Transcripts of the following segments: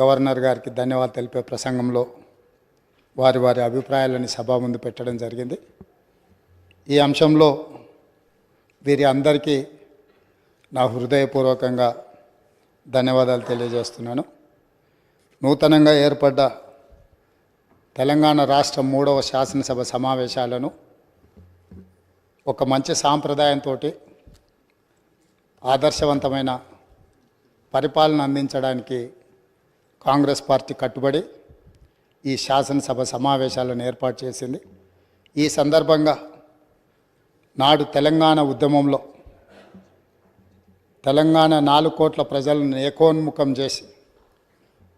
Governor గారికి ధన్యవాదాలు తెలిపే ప్రసంగంలో వారి వారి అభిప్రాయాలని సభ ముందు పెట్టడం జరిగింది. ఈ అంశంలో వీరి అందరికీ నా హృదయపూర్వకంగా ధన్యవాదాలు తెలియజేస్తున్నాను. నూతనంగా ఏర్పడ్డ తెలంగాణ రాష్ట్ర మూడవ శాసనసభ సమావేశాలను ఒక మంచి సాంప్రదాయంతో ఆదర్శవంతమైన పరిపాలన అందించడానికి కాంగ్రెస్ పార్టీ కట్టుబడి ఈ శాసనసభ సమావేశాలను ఏర్పాటు చేసింది. ఈ సందర్భంగా నాడు తెలంగాణ ఉద్యమంలో తెలంగాణ నాలుగు కోట్ల ప్రజలను ఏకోన్ముఖం చేసి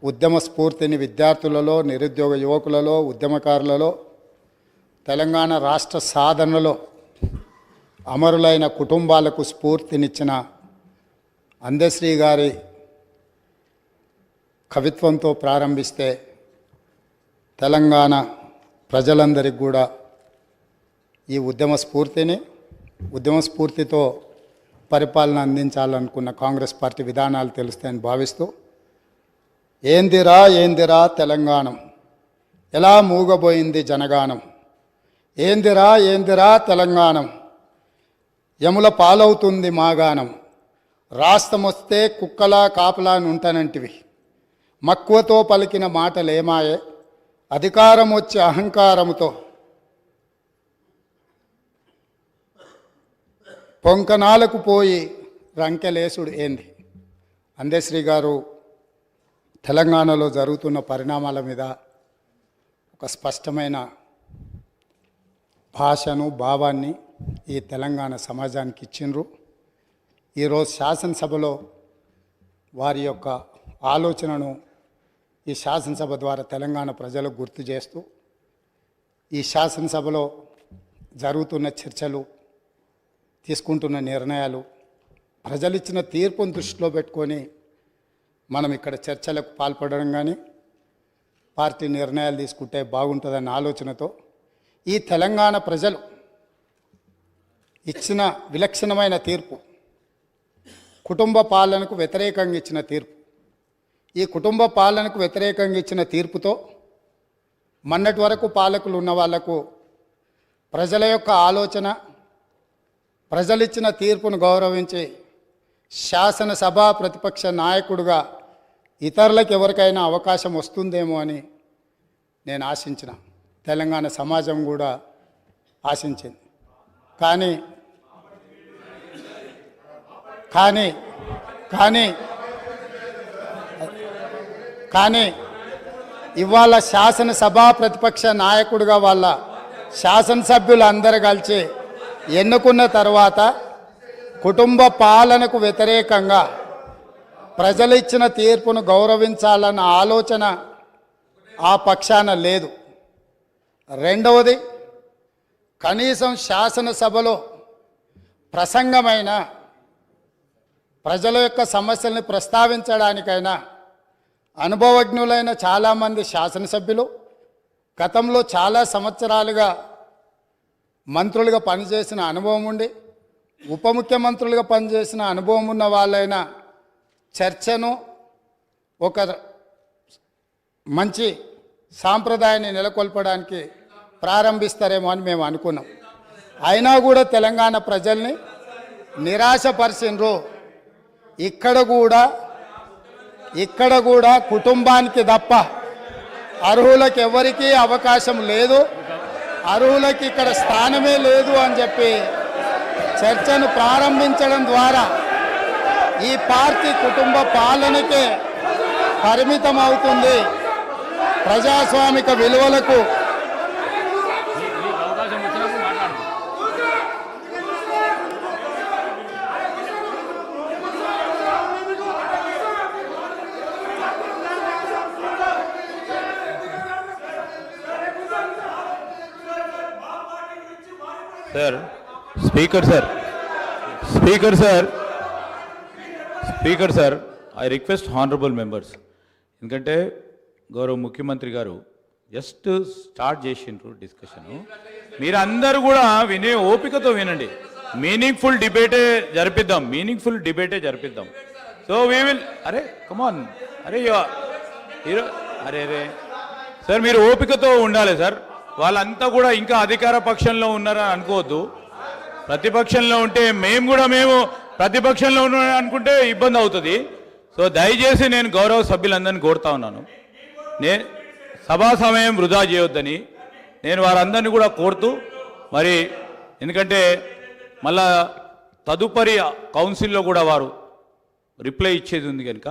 ఉద్యమ స్ఫూర్తిని విద్యార్థులలో నిరుద్యోగ యువకులలో ఉద్యమకారులలో తెలంగాణ రాష్ట్ర సాధనలో అమరులైన కుటుంబాలకు స్ఫూర్తినిచ్చిన అందశ్రీ గారి కవిత్వంతో ప్రారంభిస్తే తెలంగాణ ప్రజలందరికీ కూడా ఈ ఉద్యమ స్ఫూర్తిని ఉద్యమ స్ఫూర్తితో పరిపాలన అందించాలనుకున్న కాంగ్రెస్ పార్టీ విధానాలు తెలుస్తాయని భావిస్తూ ఏందిరా ఏందిరా తెలంగాణం? ఎలా మూగబోయింది జనగానం? ఏందిరా ఏందిరా తెలంగాణం? యముల పాలవుతుంది మాగానం. రాష్ట్రం వస్తే కుక్కలా కాపలా అని ఉంటానంటివి. మక్కువతో పలికిన మాటలేమాయే? అధికారం వచ్చే అహంకారముతో? పొంకనాలకు పోయి రంకెలేసుడు ఏంది? అందశ్రీ గారు తెలంగాణలో జరుగుతున్న పరిణామాల మీద ఒక స్పష్టమైన భాషను భావాన్ని ఈ తెలంగాణ సమాజానికి ఇచ్చిండ్రు. ఈరోజు శాసనసభలో వారి యొక్క ఆలోచనను ఈ శాసనసభ ద్వారా తెలంగాణ ప్రజలకు గుర్తు చేస్తూ ఈ శాసనసభలో జరుగుతున్న చర్చలు తీసుకుంటున్న నిర్ణయాలు ప్రజలిచ్చిన తీర్పును దృష్టిలో పెట్టుకొని మనం ఇక్కడ చర్చలకు పాల్పడడం కానీ పార్టీ నిర్ణయాలు తీసుకుంటే బాగుంటుందన్న ఆలోచనతో ఈ తెలంగాణ ప్రజలు ఇచ్చిన విలక్షణమైన తీర్పు కుటుంబ పాలనకు వ్యతిరేకంగా ఇచ్చిన తీర్పు ఈ కుటుంబ పాలనకు వ్యతిరేకంగా ఇచ్చిన తీర్పుతో మొన్నటి వరకు పాలకులు ఉన్న వాళ్ళకు ప్రజల యొక్క ఆలోచన ప్రజలిచ్చిన తీర్పును గౌరవించి శాసనసభ ప్రతిపక్ష నాయకుడుగా ఇతరులకు ఎవరికైనా అవకాశం వస్తుందేమో అని నేను ఆశించిన. తెలంగాణ సమాజం కూడా ఆశించింది. కానీ కానీ కానీ కానీ ఇవాళ శాసనసభ ప్రతిపక్ష నాయకుడిగా వాళ్ళ శాసనసభ్యులు అందరు కలిసి ఎన్నుకున్న తర్వాత కుటుంబ పాలనకు వ్యతిరేకంగా ప్రజలు ఇచ్చిన తీర్పును గౌరవించాలన్న ఆలోచన ఆ పక్షాన లేదు. రెండవది కనీసం శాసనసభలో ప్రసంగమైన ప్రజల యొక్క సమస్యల్ని ప్రస్తావించడానికైనా అనుభవజ్ఞులైన చాలామంది శాసనసభ్యులు గతంలో చాలా సంవత్సరాలుగా మంత్రులుగా పనిచేసిన అనుభవం ఉండి ఉప ముఖ్యమంత్రులుగా పనిచేసిన అనుభవం ఉన్న వాళ్ళైన చర్చను ఒక మంచి సాంప్రదాయాన్ని నెలకొల్పడానికి ప్రారంభిస్తారేమో అని మేము అనుకున్నాం. అయినా కూడా తెలంగాణ ప్రజల్ని నిరాశపరిచినరు ఇక్కడ కూడా ఇక్కడ కూడా కుటుంబానికి తప్ప అర్హులకు ఎవరికీ అవకాశం లేదు. అర్హులకి ఇక్కడ స్థానమే లేదు అని చెప్పి చర్చను ప్రారంభించడం ద్వారా ఈ పార్టీ కుటుంబ పాలనకే పరిమితం అవుతుంది ప్రజాస్వామిక విలువలకు sir. Speaker sir. Speaker sir. Speaker sir I request honourable members ఎందుకంటే గౌరవ ముఖ్యమంత్రి గారు జస్ట్ స్టార్ట్ చేసిండ్రు డిస్కషన్ మీరందరూ కూడా వినే ఓపికతో వినండి. మీనింగ్ఫుల్ డిబేటే జరిపిద్దాం. మీనింగ్ఫుల్ డిబేటే జరిపిద్దాం. సో వీ విల్ అరే కమాన్ అరే యు ఈరో- అరే సార్ మీరు ఓపికతో ఉండాలి సార్ వాళ్ళంతా కూడా ఇంకా అధికార పక్షంలో ఉన్నారని అనుకోవద్దు. ప్రతిపక్షంలో ఉంటే మేము కూడా మేము ప్రతిపక్షంలో ఉన్న అనుకుంటే ఇబ్బంది అవుతుంది. సో దయచేసి నేను గౌరవ సభ్యులందరినీ కోరుతా ఉన్నాను. నే సభా సమయం వృధా చేయొద్దని నేను వారందరినీ కూడా కోరుతూ మరి ఎందుకంటే మళ్ళా తదుపరి కౌన్సిల్లో కూడా వారు రిప్లై ఇచ్చేది ఉంది కనుక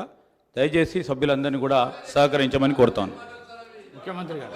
దయచేసి సభ్యులందరినీ కూడా సహకరించమని కోరుతాను ముఖ్యమంత్రి గారు.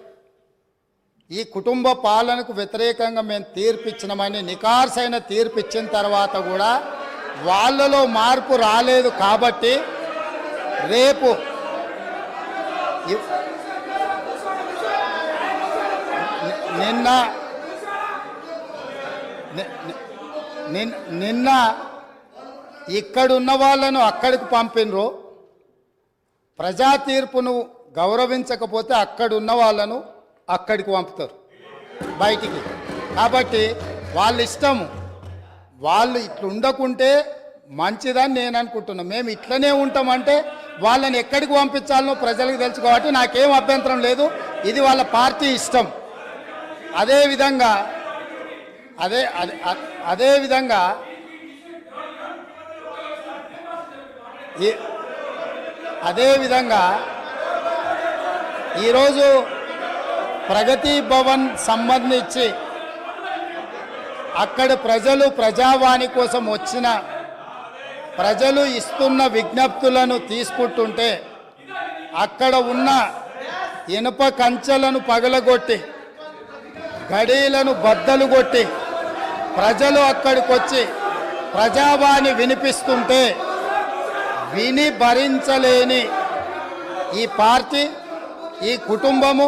ఈ కుటుంబ పాలనకు వ్యతిరేకంగా మేము తీర్పిచ్చినామని నికార్సైన తీర్పిచ్చిన తర్వాత కూడా వాళ్ళలో మార్పు రాలేదు కాబట్టి రేపు నిన్న నిన్న ఇక్కడున్న వాళ్ళను అక్కడికి పంపినరు. ప్రజా తీర్పును గౌరవించకపోతే అక్కడున్న వాళ్ళను అక్కడికి పంపుతారు. బయటికి. కాబట్టి వాళ్ళ ఇష్టము వాళ్ళు ఇట్లా ఉండకుంటే మంచిదని నేను అనుకుంటున్నా. మేము ఇట్లనే ఉంటామంటే వాళ్ళని ఎక్కడికి పంపించాలనో ప్రజలకు తెలుసు కాబట్టి నాకేం అభ్యంతరం లేదు. ఇది వాళ్ళ పార్టీ ఇష్టం. అదేవిధంగా అదే అదే అదే విధంగా అదేవిధంగా ఈరోజు ప్రగతి భవన్ సంబంధించి అక్కడ ప్రజలు ప్రజావాణి కోసం వచ్చిన ప్రజలు ఇస్తున్న విజ్ఞప్తులను తీసుకుంటుంటే అక్కడ ఉన్న ఇనుప కంచెలను పగలగొట్టి గడీలను బద్దలు కొట్టి ప్రజలు అక్కడికి వచ్చి ప్రజావాణి వినిపిస్తుంటే విని భరించలేని ఈ పార్టీ ఈ కుటుంబము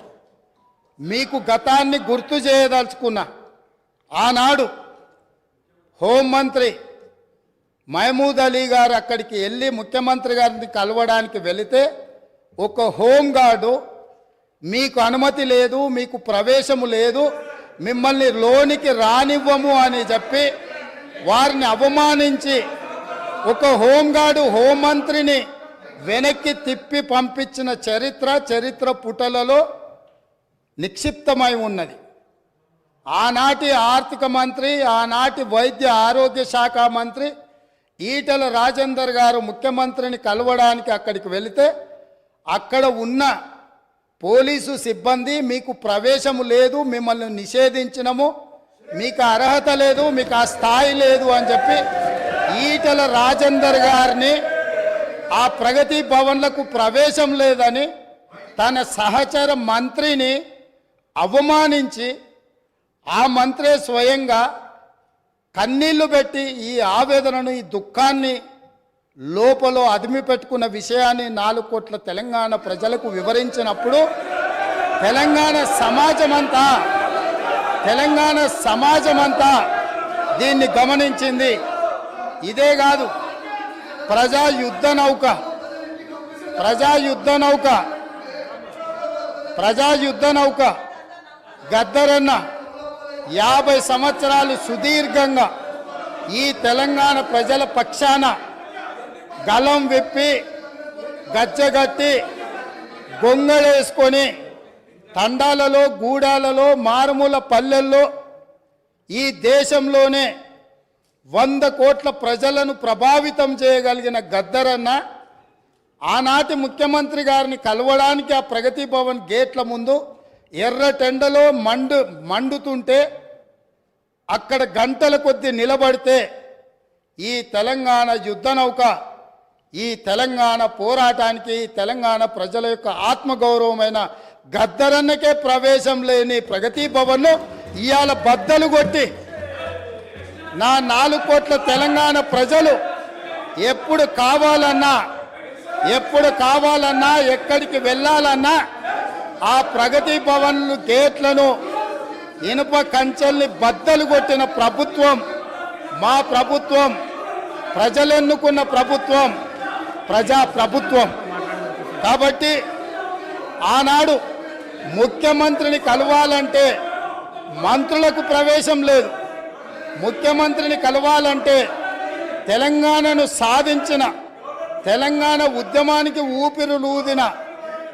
మీకు గతాన్ని గుర్తు చేయదలుచుకున్నా. ఆనాడు హోంమంత్రి మహమూద్ అలీ గారు అక్కడికి వెళ్ళి ముఖ్యమంత్రి గారిని కలవడానికి వెళితే ఒక హోంగార్డు మీకు అనుమతి లేదు మీకు ప్రవేశము లేదు మిమ్మల్ని లోనికి రానివ్వము అని చెప్పి వారిని అవమానించి ఒక హోంగార్డు హోంమంత్రిని వెనక్కి తిప్పి పంపించిన చరిత్ర చరిత్ర పుటలలో నిక్షిప్తమై ఉన్నది. ఆనాటి ఆర్థిక మంత్రి ఆనాటి వైద్య ఆరోగ్య శాఖ మంత్రి ఈటల రాజేందర్ గారు ముఖ్యమంత్రిని కలవడానికి అక్కడికి వెళితే అక్కడ ఉన్న పోలీసు సిబ్బంది మీకు ప్రవేశము లేదు మిమ్మల్ని నిషేధించినము మీకు అర్హత లేదు మీకు ఆ స్థాయి లేదు అని చెప్పి ఈటల రాజేందర్ గారిని ఆ ప్రగతి భవన్లకు ప్రవేశం లేదని తన సహచర మంత్రిని అవమానించి ఆ మంత్రే స్వయంగా కన్నీళ్ళు పెట్టి ఈ ఆవేదనను ఈ దుఃఖాన్ని లోపల అదిమి పెట్టుకున్న విషయాన్ని నాలుగు కోట్ల తెలంగాణ ప్రజలకు వివరించినప్పుడు తెలంగాణ సమాజమంతా తెలంగాణ సమాజమంతా దీన్ని గమనించింది. ఇదే కాదు ప్రజా యుద్ధ నౌక ప్రజా యుద్ధ నౌక ప్రజా యుద్ధ నౌక. గద్దరన్న యాభై సంవత్సరాలు సుదీర్ఘంగా ఈ తెలంగాణ ప్రజల పక్షాన గలం విప్పి గచ్చగట్టి గొంగళేసుకొని తండాలలో గూడాలలో మారుమూల పల్లెల్లో ఈ దేశంలోనే వంద కోట్ల ప్రజలను ప్రభావితం చేయగలిగిన గద్దరన్న ఆనాటి ముఖ్యమంత్రి గారిని కలవడానికి ఆ ప్రగతి భవన్ గేట్ల ముందు ఎర్రటెండలో మండు మండుతుంటే అక్కడ గంటల కొద్ది నిలబడితే ఈ తెలంగాణ యుద్ధ నౌక ఈ తెలంగాణ పోరాటానికి ఈ తెలంగాణ ప్రజల యొక్క ఆత్మగౌరవమైన గద్దరన్నకే ప్రవేశం లేని ప్రగతి భవన్ను ఇవాళ బద్దలు కొట్టి నా నాలుగు కోట్ల తెలంగాణ ప్రజలు ఎప్పుడు కావాలన్నా ఎప్పుడు కావాలన్నా ఎక్కడికి వెళ్ళాలన్నా ఆ ప్రగతి భవన్లు గేట్లను ఇనుప కంచెల్ని బద్దలు కొట్టిన ప్రభుత్వం మా ప్రభుత్వం ప్రజలెన్నుకున్న ప్రభుత్వం ప్రజా ప్రభుత్వం. కాబట్టి ఆనాడు ముఖ్యమంత్రిని కలవాలంటే మంత్రులకు ప్రవేశం లేదు. ముఖ్యమంత్రిని కలవాలంటే తెలంగాణను సాధించిన తెలంగాణ ఉద్యమానికి ఊపిరులూదిన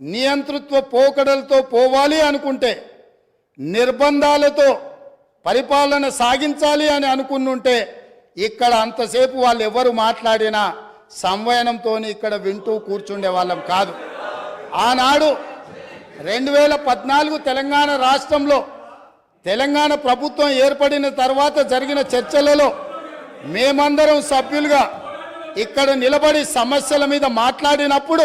నియంతృత్వ పోకడలతో పోవాలి అనుకుంటే నిర్బంధాలతో పరిపాలన సాగించాలి అని అనుకున్నుంటే ఇక్కడ అంతసేపు వాళ్ళు ఎవరు మాట్లాడినా సంవయనంతో ఇక్కడ వింటూ కూర్చుండే వాళ్ళం కాదు. ఆనాడు రెండు వేల పద్నాలుగు తెలంగాణ రాష్ట్రంలో తెలంగాణ ప్రభుత్వం ఏర్పడిన తర్వాత జరిగిన చర్చలలో మేమందరం సభ్యులుగా ఇక్కడ నిలబడి సమస్యల మీద మాట్లాడినప్పుడు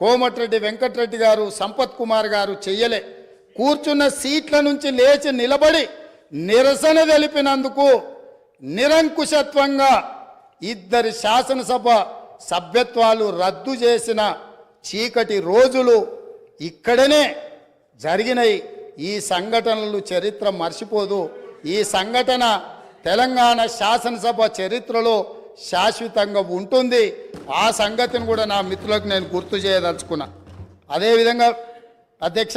కోమటిరెడ్డి వెంకటరెడ్డి గారు సంపత్ కుమార్ గారు చెయ్యలే. కూర్చున్న సీట్ల నుంచి లేచి నిలబడి నిరసన తెలిపినందుకు నిరంకుశత్వంగా ఇద్దరి శాసనసభ సభ్యత్వాలు రద్దు చేసిన చీకటి రోజులు ఇక్కడనే జరిగినాయి. ఈ సంఘటనలు చరిత్ర మర్చిపోదు. ఈ సంఘటన తెలంగాణ శాసనసభ చరిత్రలో శాశ్వతంగా ఉంటుంది. ఆ సంగతిని కూడా నా మిత్రులకు నేను గుర్తు చేయదలుచుకున్నా. అదేవిధంగా అధ్యక్ష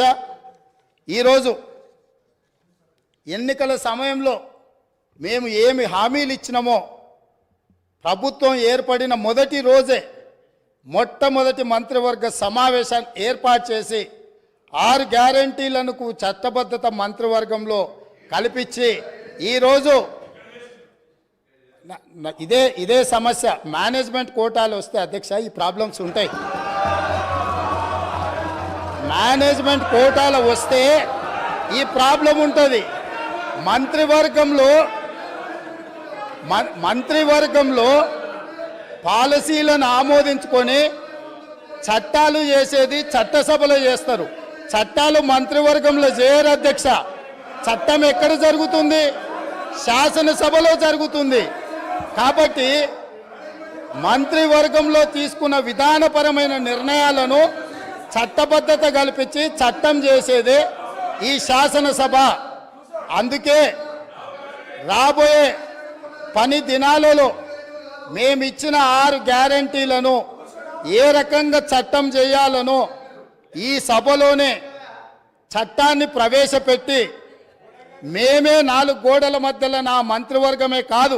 ఈరోజు ఎన్నికల సమయంలో మేము ఏమి హామీలు ఇచ్చినామో ప్రభుత్వం ఏర్పడిన మొదటి రోజే మొట్టమొదటి మంత్రివర్గ సమావేశాన్ని ఏర్పాటు చేసి ఆరు గ్యారంటీలను చట్టబద్ధత మంత్రివర్గంలో కల్పించి ఈరోజు ఇదే ఇదే సమస్య. మేనేజ్మెంట్ కోటాలు వస్తే అధ్యక్ష ఈ ప్రాబ్లమ్స్ ఉంటాయి. మేనేజ్మెంట్ కోటాలు వస్తే ఈ ప్రాబ్లం ఉంటుంది. మంత్రివర్గంలో మంత్రివర్గంలో పాలసీలను ఆమోదించుకొని చట్టాలు చేసేది చట్టసభలో చేస్తారు. చట్టాలు మంత్రివర్గంలో చేయరు అధ్యక్ష. చట్టం ఎక్కడ జరుగుతుంది? శాసనసభలో జరుగుతుంది. కాబట్టి మంత్రివర్గంలో తీసుకున్న విధానపరమైన నిర్ణయాలను చట్టబద్ధత కల్పించి చట్టం చేసేదే ఈ శాసనసభ. అందుకే రాబోయే పని దినాలలో మేమిచ్చిన ఆరు గ్యారంటీలను ఏ రకంగా చట్టం చేయాలనో ఈ సభలోనే చట్టాన్ని ప్రవేశపెట్టి మేమే నాలుగు గోడల మధ్యలో నా మంత్రివర్గమే కాదు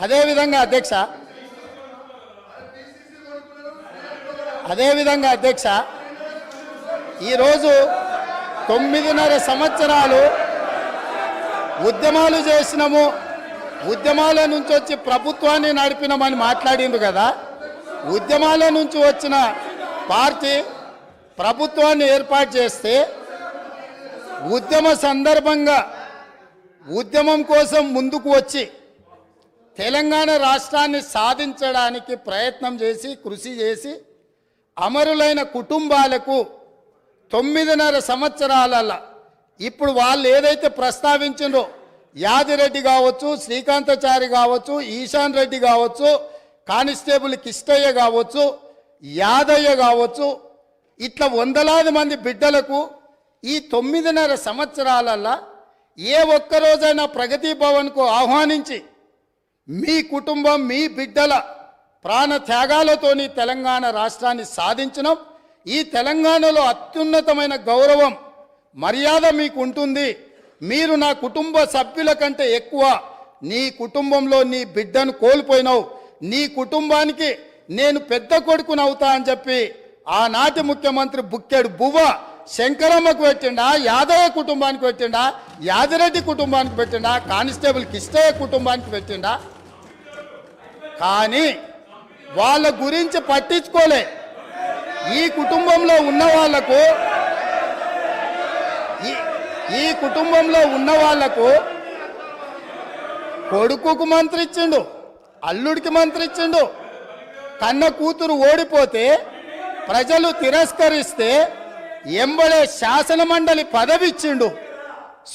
అదేవిధంగా అధ్యక్ష. అదేవిధంగా అధ్యక్ష. ఈరోజు తొమ్మిదిన్నర సంవత్సరాలు ఉద్యమాలు చేసినాము. ఉద్యమాల నుంచి వచ్చి ప్రభుత్వాన్ని నడిపినామని మాట్లాడింది కదా. ఉద్యమాల నుంచి వచ్చిన పార్టీ ప్రభుత్వాన్ని ఏర్పాటు చేస్తే ఉద్యమ సందర్భంగా ఉద్యమం కోసం ముందుకు వచ్చి తెలంగాణ రాష్ట్రాన్ని సాధించడానికి ప్రయత్నం చేసి కృషి చేసి అమరులైన కుటుంబాలకు తొమ్మిదిన్నర సంవత్సరాల ఇప్పుడు వాళ్ళు ఏదైతే ప్రస్తావించిండ్రో యాదిరెడ్డి కావచ్చు శ్రీకాంతచారి కావచ్చు ఈశాన్ రెడ్డి కావచ్చు కానిస్టేబుల్ కిష్టయ్య కావచ్చు యాదయ్య కావచ్చు ఇట్లా వందలాది మంది బిడ్డలకు ఈ తొమ్మిదిన్నర సంవత్సరాలల్లా ఏ ఒక్కరోజైనా ప్రగతి భవన్కు ఆహ్వానించి మీ కుటుంబం మీ బిడ్డల ప్రాణ త్యాగాలతోని తెలంగాణ రాష్ట్రాన్ని సాధించడం ఈ తెలంగాణలో అత్యున్నతమైన గౌరవం మర్యాద మీకు ఉంటుంది మీరు నా కుటుంబ సభ్యుల కంటే ఎక్కువ నీ కుటుంబంలో నీ బిడ్డను కోల్పోయినావు. నీ కుటుంబానికి నేను పెద్ద కొడుకుని అవుతా అని చెప్పి ఆనాటి ముఖ్యమంత్రి బుక్కెడు బువ్వ శంకరమ్మకు పెట్టిండా యాదయ్య కుటుంబానికి పెట్టిండా యాదిరెడ్డి కుటుంబానికి పెట్టిండా కానిస్టేబుల్ కిష్టయ్య కుటుంబానికి పెట్టిండా కానీ వాళ్ళ గురించి పట్టించుకోలే. ఈ కుటుంబంలో ఉన్న వాళ్ళకు ఈ- ఈ కుటుంబంలో ఉన్న వాళ్ళకు కొడుకుకు మంత్రి ఇచ్చిండు అల్లుడికి మంత్రి ఇచ్చిండు కన్న కూతురు ఓడిపోతే ప్రజలు తిరస్కరిస్తే ఎంబడే శాసన మండలి పదవి ఇచ్చిండు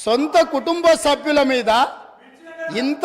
సొంత కుటుంబ సభ్యుల మీద ఇంత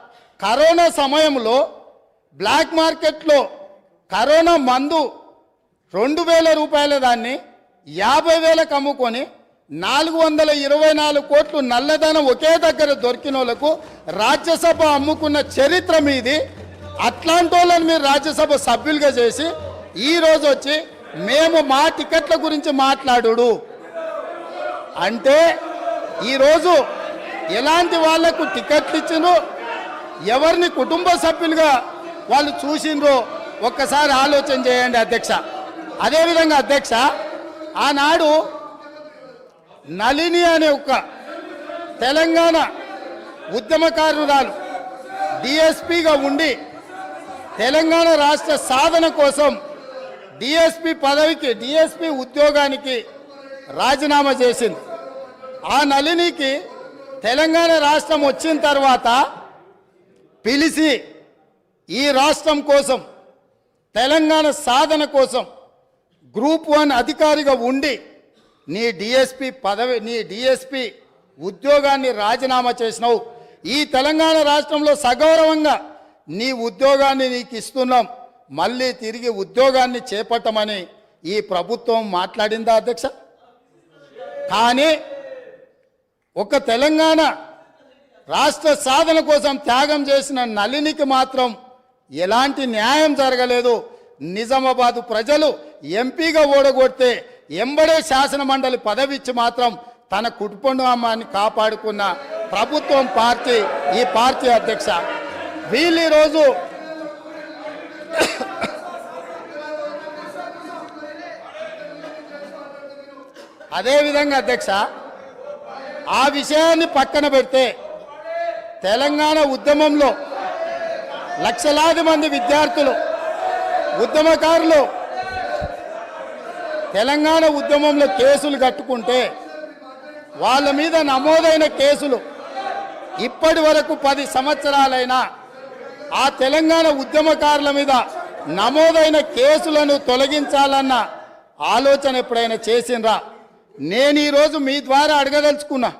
కరోనా సమయంలో బ్లాక్ మార్కెట్లో కరోనా మందు రెండు వేల రూపాయల దాన్ని యాభై వేలకు అమ్ముకొని నాలుగు వందల ఇరవై నాలుగు కోట్లు నల్లధనం ఒకే దగ్గర దొరికిన వాళ్ళకు రాజ్యసభ అమ్ముకున్న చరిత్ర మీది. అట్లాంటి వాళ్ళని మీరు రాజ్యసభ సభ్యులుగా చేసి ఈరోజు వచ్చి మేము మా టికెట్ల గురించి మాట్లాడు అంటే ఈరోజు ఎలాంటి వాళ్ళకు టికెట్లు ఇచ్చినో? ఎవరిని కుటుంబ సభ్యులుగా వాళ్ళు చూసిండ్రో ఒక్కసారి ఆలోచన చేయండి అధ్యక్ష. అదేవిధంగా అధ్యక్ష ఆనాడు నళిని అనే ఒక తెలంగాణ ఉద్యమకారురాలు డిఎస్పిగా ఉండి తెలంగాణ రాష్ట్ర సాధన కోసం డిఎస్పి పదవికి డిఎస్పి ఉద్యోగానికి రాజీనామా చేసింది. ఆ నళినికి తెలంగాణ రాష్ట్రం వచ్చిన తర్వాత పిలిచి ఈ రాష్ట్రం కోసం తెలంగాణ సాధన కోసం గ్రూప్ వన్ అధికారిగా ఉండి నీ డిఎస్పి పదవి నీ డిఎస్పి ఉద్యోగాన్ని రాజీనామా చేసినావు. ఈ తెలంగాణ రాష్ట్రంలో సగౌరవంగా నీ ఉద్యోగాన్ని నీకు ఇస్తున్నాం. మళ్ళీ తిరిగి ఉద్యోగాన్ని చేపట్టమని ఈ ప్రభుత్వం మాట్లాడిందా అధ్యక్ష? కానీ ఒక తెలంగాణ రాష్ట్ర సాధన కోసం త్యాగం చేసిన నళినికి మాత్రం ఎలాంటి న్యాయం జరగలేదు. నిజామాబాదు ప్రజలు ఎంపీగా ఓడగొడితే ఎంబడే శాసన మండలి పదవి ఇచ్చి మాత్రం తన కుటుంబాన్ని కాపాడుకున్న ప్రభుత్వం పార్టీ ఈ పార్టీ అధ్యక్ష. వీళ్ళు ఈరోజు అదేవిధంగా అధ్యక్ష ఆ విషయాన్ని పక్కన పెడితే తెలంగాణ ఉద్యమంలో లక్షలాది మంది విద్యార్థులు ఉద్యమకారులు తెలంగాణ ఉద్యమంలో కేసులు కట్టుకుంటే వాళ్ళ మీద నమోదైన కేసులు ఇప్పటి వరకు పది సంవత్సరాలైనా ఆ తెలంగాణ ఉద్యమకారుల మీద నమోదైన కేసులను తొలగించాలన్న ఆలోచన ఎప్పుడైనా చేసిండ్రా? నేను ఈరోజు మీ ద్వారా అడగదలుచుకున్నా.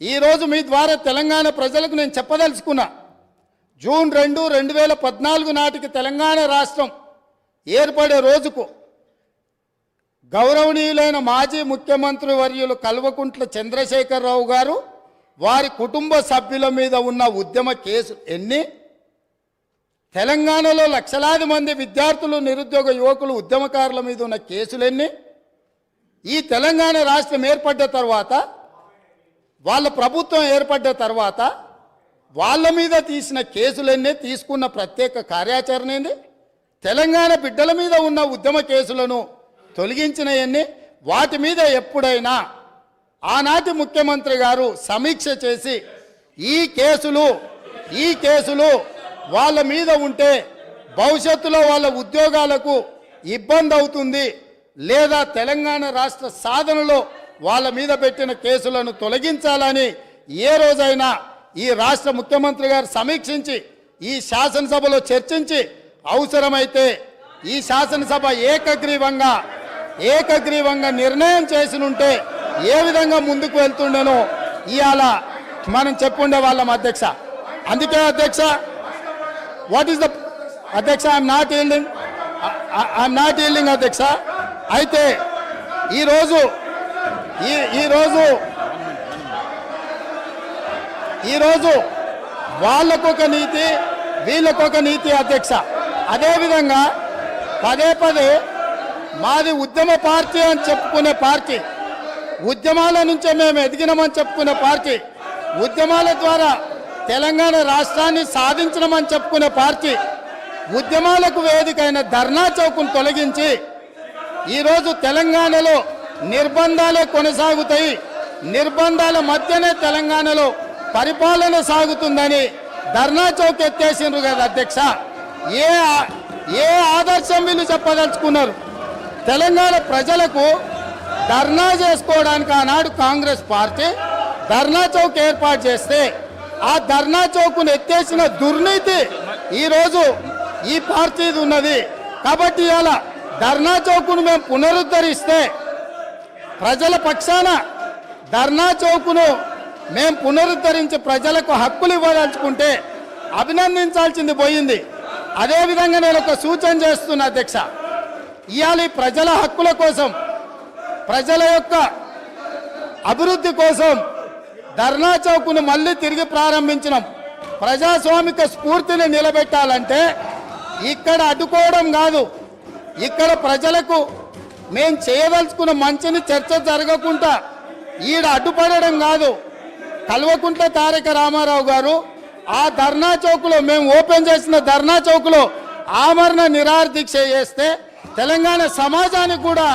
ఈరోజు మీ ద్వారా తెలంగాణ ప్రజలకు నేను చెప్పదలుచుకున్నా జూన్ రెండు రెండు వేల పద్నాలుగు నాటికి తెలంగాణ రాష్ట్రం ఏర్పడే రోజుకు గౌరవనీయులైన మాజీ ముఖ్యమంత్రి వర్యులు కల్వకుంట్ల చంద్రశేఖరరావు గారు వారి కుటుంబ సభ్యుల మీద ఉన్న ఉద్యమ కేసు ఎన్ని? తెలంగాణలో లక్షలాది మంది విద్యార్థులు నిరుద్యోగ యువకులు ఉద్యమకారుల మీద ఉన్న కేసులెన్ని ఈ తెలంగాణ రాష్ట్రం ఏర్పడ్డ తర్వాత వాళ్ళ ప్రభుత్వం ఏర్పడ్డ తర్వాత వాళ్ళ మీద తీసిన కేసులన్నీ తీసుకున్న ప్రత్యేక కార్యాచరణని తెలంగాణ బిడ్డల మీద ఉన్న ఉద్యమ కేసులను తొలగించినవన్నీ వాటి మీద ఎప్పుడైనా ఆనాటి ముఖ్యమంత్రి గారు సమీక్ష చేసి ఈ కేసులు ఈ కేసులు వాళ్ళ మీద ఉంటే భవిష్యత్తులో వాళ్ళ ఉద్యోగాలకు ఇబ్బంది అవుతుంది లేదా తెలంగాణ రాష్ట్ర సాధనలో వాళ్ళ మీద పెట్టిన కేసులను తొలగించాలని ఏ రోజైనా ఈ రాష్ట్ర ముఖ్యమంత్రి గారు సమీక్షించి ఈ శాసనసభలో చర్చించి అవసరమైతే ఈ శాసనసభ ఏకగ్రీవంగా ఏకగ్రీవంగా నిర్ణయం చేసినుంటే ఏ విధంగా ముందుకు వెళ్తుండేనో ఇవాళ మనం చెప్పుండే వాళ్ళం అధ్యక్ష. అందుకే అధ్యక్ష వాట్ ఈస్ ద అధ్యక్ష I'm not yielding I'm not yielding అధ్యక్ష. అయితే ఈరోజు ఈ ఈరోజు ఈరోజు వాళ్ళకొక నీతి వీళ్ళకొక నీతి అధ్యక్ష. అదేవిధంగా పదే పదే మాది ఉద్యమ పార్టీ అని చెప్పుకునే పార్టీ. ఉద్యమాల నుంచే మేము ఎదిగినామని చెప్పుకునే పార్టీ. ఉద్యమాల ద్వారా తెలంగాణ రాష్ట్రాన్ని సాధించినామని చెప్పుకునే పార్టీ. ఉద్యమాలకు వేదికైన ధర్నా చౌక్ను తొలగించి ఈరోజు తెలంగాణలో నిర్బంధాలే కొనసాగుతాయి. నిర్బంధాల మధ్యనే తెలంగాణలో పరిపాలన సాగుతుందని ధర్నా చౌక్ ఎత్తేసిండ్రు కదా అధ్యక్ష. ఏ ఏ ఆదర్శం వీళ్ళు చెప్పదలుచుకున్నారు? తెలంగాణ ప్రజలకు ధర్నా చేసుకోవడానికి ఆనాడు కాంగ్రెస్ పార్టీ ధర్నా చౌక్ ఏర్పాటు చేస్తే ఆ ధర్నా చౌక్ను ఎత్తేసిన దుర్నీతి ఈరోజు ఈ పార్టీది ఉన్నది. కాబట్టి ఇవాళ ధర్నా చౌక్ను మేము పునరుద్ధరిస్తే ప్రజల పక్షాన ధర్నా చౌకును మేము పునరుద్ధరించి ప్రజలకు హక్కులు ఇవ్వదలుచుకుంటే అభినందించాల్సింది పోయింది. అదేవిధంగా నేను ఒక సూచన చేస్తున్నా అధ్యక్ష. ఇవాళ ఈ ప్రజల హక్కుల కోసం ప్రజల యొక్క అభివృద్ధి కోసం ధర్నా చౌక్ను మళ్ళీ తిరిగి ప్రారంభించినాం. ప్రజాస్వామిక స్ఫూర్తిని నిలబెట్టాలంటే ఇక్కడ అడ్డుకోవడం కాదు. ఇక్కడ ప్రజలకు మేము చేయదలుచుకున్న మంచిని చర్చ జరగకుండా ఈడ అడ్డుపడడం కాదు. కల్వకుంట్ల తారక రామారావు గారు ఆ ధర్నా చౌక్లో మేము ఓపెన్ చేసిన ధర్నా చౌక్లో ఆమరణ నిరాహార చేస్తే తెలంగాణ సమాజానికి కూడా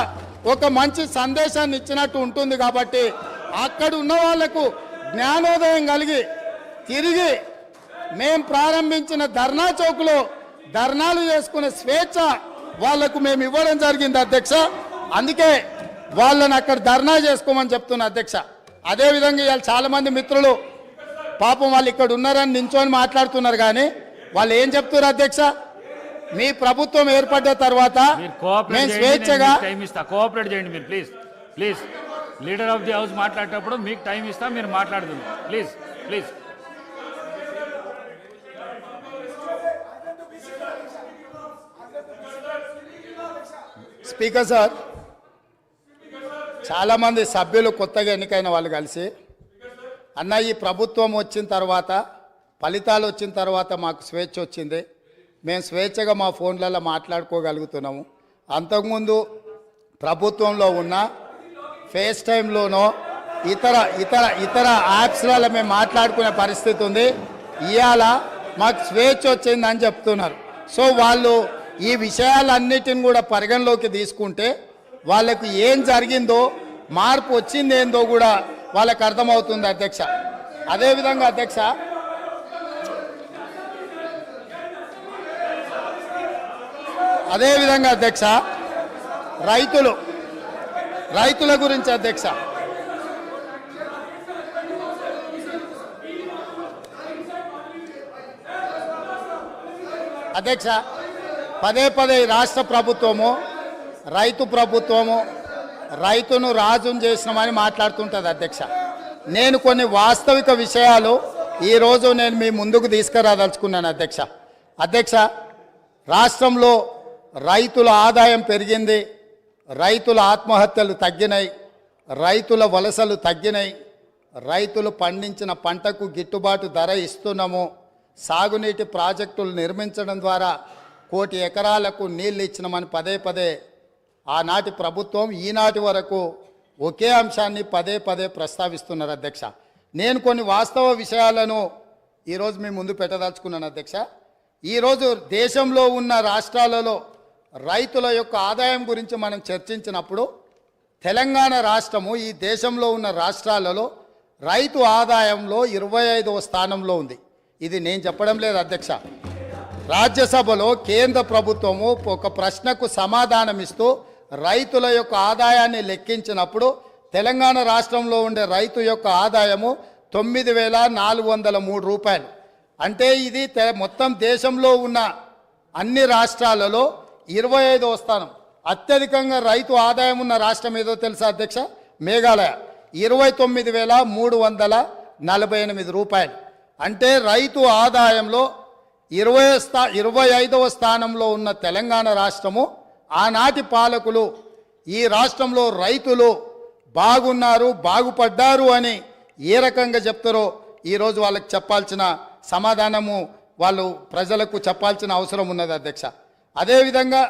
ఒక మంచి సందేశాన్ని ఇచ్చినట్టు ఉంటుంది కాబట్టి అక్కడ ఉన్న వాళ్ళకు జ్ఞానోదయం కలిగి తిరిగి మేం ప్రారంభించిన ధర్నా చౌక్లో ధర్నాలు చేసుకునే స్వేచ్ఛ వాళ్ళకు మేము ఇవ్వడం జరిగింది అధ్యక్ష. అందుకే వాళ్ళని అక్కడ ధర్నా చేసుకోమని చెప్తున్నా అధ్యక్ష. అదేవిధంగా ఇవాళ చాలా మంది మిత్రులు పాపం వాళ్ళు ఇక్కడ ఉన్నారని నించొని మాట్లాడుతున్నారు కానీ వాళ్ళు ఏం చెప్తున్నారు అధ్యక్ష? మీ ప్రభుత్వం ఏర్పడ్డ తర్వాత మీరు కోఆపరేట్ మేము స్వేచ్ఛగా కోఆపరేట్ చేయండి మీరు please please leader of the house మాట్లాడేటప్పుడు మీకు టైం ఇస్తా మీరు మాట్లాడుతుంది ప్లీజ్ ప్లీజ్ స్పీకర్ సార్ చాలామంది సభ్యులు కొత్తగా ఎన్నికైన వాళ్ళు కలిసి అన్న ఈ ప్రభుత్వం వచ్చిన తర్వాత ఫలితాలు వచ్చిన తర్వాత మాకు స్వేచ్ఛ వచ్చింది. మేము స్వేచ్ఛగా మా ఫోన్లలో మాట్లాడుకోగలుగుతున్నాము. అంతకుముందు ప్రభుత్వంలో ఉన్న ఫేస్ టైంలోనో ఇతర ఇతర ఇతర యాప్స్లలో మేము మాట్లాడుకునే పరిస్థితి ఉంది. ఇవాళ మాకు స్వేచ్ఛ వచ్చిందని చెప్తున్నారు. సో వాళ్ళు ఈ విషయాలన్నిటిని కూడా పరిగణలోకి తీసుకుంటే వాళ్ళకు ఏం జరిగిందో మార్పు వచ్చింది ఏందో కూడా వాళ్ళకి అర్థమవుతుంది అధ్యక్ష. అదేవిధంగా అధ్యక్ష అదేవిధంగా అధ్యక్ష రైతులు రైతుల గురించి అధ్యక్ష. అధ్యక్ష పదే పదే రాష్ట్ర ప్రభుత్వము రైతు ప్రభుత్వము రైతును రాజును చేసినామని మాట్లాడుతుంటుంది అధ్యక్ష. నేను కొన్ని వాస్తవిక విషయాలు ఈరోజు నేను మీ ముందుకు తీసుకురాదలుచుకున్నాను అధ్యక్ష. అధ్యక్ష రాష్ట్రంలో రైతుల ఆదాయం పెరిగింది రైతుల ఆత్మహత్యలు తగ్గినాయి రైతుల వలసలు తగ్గినాయి రైతులు పండించిన పంటకు గిట్టుబాటు ధర ఇస్తున్నాము సాగునీటి ప్రాజెక్టులు నిర్మించడం ద్వారా కోటి ఎకరాలకు నీళ్ళు ఇచ్చినామని పదే పదే ఆనాటి ప్రభుత్వం ఈనాటి వరకు ఒకే అంశాన్ని పదే పదే ప్రస్తావిస్తున్నారు అధ్యక్ష. నేను కొన్ని వాస్తవ విషయాలను ఈరోజు మీ ముందు పెట్టదలుచుకున్నాను అధ్యక్ష. ఈరోజు దేశంలో ఉన్న రాష్ట్రాలలో రైతుల యొక్క ఆదాయం గురించి మనం చర్చించినప్పుడు తెలంగాణ రాష్ట్రము ఈ దేశంలో ఉన్న రాష్ట్రాలలో రైతు ఆదాయంలో ఇరవై ఐదవ స్థానంలో ఉంది. ఇది నేను చెప్పడం లేదు అధ్యక్ష. రాజ్యసభలో కేంద్ర ప్రభుత్వము ఒక ప్రశ్నకు సమాధానం ఇస్తూ రైతుల యొక్క ఆదాయాన్ని లెక్కించినప్పుడు తెలంగాణ రాష్ట్రంలో ఉండే రైతు యొక్క ఆదాయము తొమ్మిది వేల నాలుగు వందల మూడు రూపాయలు. అంటే ఇది తె- మొత్తం దేశంలో ఉన్న అన్ని రాష్ట్రాలలో ఇరవై ఐదవ స్థానం. అత్యధికంగా రైతు ఆదాయం ఉన్న రాష్ట్రం ఏదో తెలుసా అధ్యక్ష? మేఘాలయ. ఇరవై తొమ్మిది వేల మూడు వందల నలభై ఎనిమిది రూపాయలు. అంటే రైతు ఆదాయంలో ఇరవై స్థా ఇరవై ఐదవ స్థానంలో ఉన్న తెలంగాణ రాష్ట్రము ఆనాటి పాలకులు ఈ రాష్ట్రంలో రైతులు బాగున్నారు బాగుపడ్డారు అని ఏ రకంగా చెప్తారో ఈరోజు వాళ్ళకి చెప్పాల్సిన సమాధానము వాళ్ళు ప్రజలకు చెప్పాల్సిన అవసరం ఉన్నది అధ్యక్ష. అదేవిధంగా